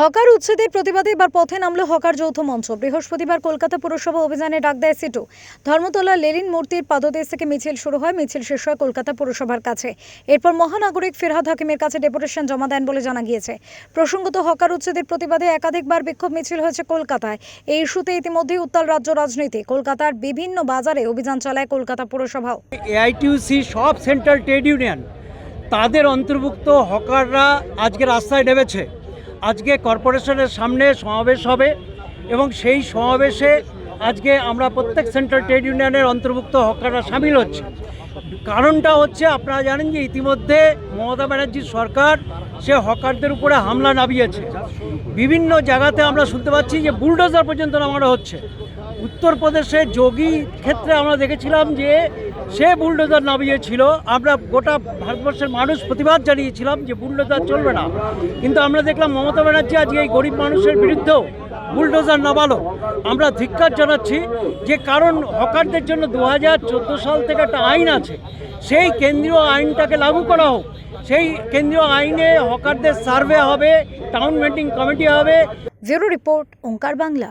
Hawker উচ্ছেদের প্রতিবাদে এবার পথে নামলো হকার যৌথ মঞ্চ। বৃহস্পতিবার কলকাতা পুরসভা অভিযানে ডাক দেয় সিটু। ধর্মতলা লেলিন মূর্তির পাদদেশ থেকে মিছিল শুরু হয়, মিছিল শেষ হয় কলকাতা পুরসভার কাছে। এরপর মহানাগরিক ফেরহাদ হাকিমের কাছে ডেপুটেশন জমা দেন বলে জানা গিয়েছে। প্রসঙ্গত, হকার উচ্ছেদের প্রতিবাদে একাধিকবার বিক্ষোভ মিছিল হয়েছে কলকাতায়। এই ইস্যুতে ইতিমধ্যেই উত্তাল রাজ্য রাজনীতি। কলকাতার বিভিন্ন বাজারে অভিযান চালায় কলকাতা পুরসভাও। এআইটিউসি, সব সেন্ট্রাল ট্রেড ইউনিয়ন, তাদের অন্তর্ভুক্ত হকাররা আজকে রাস্তায় নেমেছে। আজকে কর্পোরেশনের সামনে সমাবেশ হবে এবং সেই সমাবেশে আজকে আমরা প্রত্যেক সেন্ট্রাল ট্রেড ইউনিয়নের অন্তর্ভুক্ত হকাররা সামিল হচ্ছে। কারণটা হচ্ছে আপনারা জানেন যে ইতিমধ্যে মমতা ব্যানার্জির সরকার, সে হকারদের উপরে হামলা নামিয়েছে বিভিন্ন জায়গাতে আমরা শুনতে পাচ্ছি যে বুলডোজার পর্যন্ত নামানো হচ্ছে। উত্তরপ্রদেশে যোগী ক্ষেত্রে আমরা দেখেছিলাম যে সে বুলডোজার নামিয়েছিল। আমরা গোটা ভারতবর্ষের মানুষ প্রতিবাদ জানিয়েছিলাম যে বুলডোজার চলবে না। কিন্তু আমরা দেখলাম মমতা ব্যানার্জি আজকে এই গরিব মানুষের বিরুদ্ধেও বুলডোজার নামালো। আমরা ধিক্কার জানাচ্ছি যে কারণ হকারদের জন্য দু হাজার চোদ্দ সাল থেকে একটা আইন আছে। সেই কেন্দ্রীয় আইনটাকে লাগু করা হোক। সেই কেন্দ্রীয় আইনে হকারদের সার্ভে হবে, টাউন মিটিং কমিটি হবে। Bureau report Onkar Bangla.